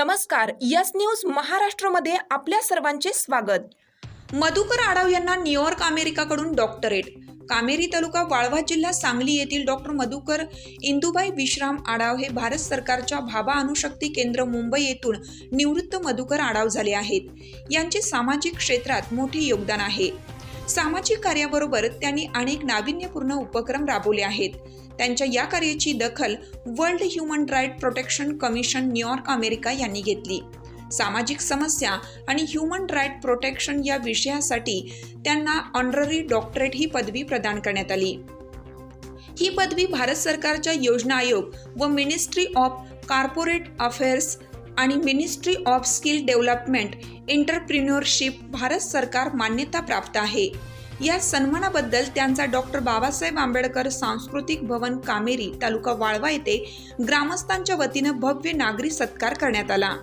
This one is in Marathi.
नमस्कार यस न्यूज महाराष्ट्रमध्ये आपल्या सर्वांचे स्वागत. मधुकर आडव यांना न्यूयॉर्क अमेरिकाकडून डॉक्टरेट. कामेरी तालुका वाळवा जिल्हा सांगली येथील डॉक्टर मधुकर इंदुबाई विश्राम आडाव हे भारत सरकारच्या भाभा अणुशक्ती केंद्र मुंबई येथून निवृत्त मधुकर आडाव झाले आहेत. यांचे सामाजिक क्षेत्रात मोठे योगदान आहे. सामाजिक कार्याबरोबर त्यांनी अनेक नाविन्यपूर्ण उपक्रम राबवले आहेत. त्यांच्या या कार्याची दखल world human right protection commission New York America यांनी घेतली. सामाजिक समस्या आणि ह्युमन राईट प्रोटेक्शन या विषयासाठी त्यांना ऑनररी डॉक्टरेट ही पदवी प्रदान करण्यात आली. ही पदवी भारत सरकारच्या योजना आयोग व मिनिस्ट्री ऑफ कॉर्पोरेट अफेअर्स आणि ministry of skill development entrepreneurship Bharat सरकार मान्यता प्राप्त आहे. या सन्मानाबद्दल त्यांचा डॉक्टर बाबासाहेब आंबेडकर सांस्कृतिक भवन कामेरी तालुका वाळवा येथे ग्रामस्थांच्या वतीनं भव्य नागरी सत्कार करण्यात आला.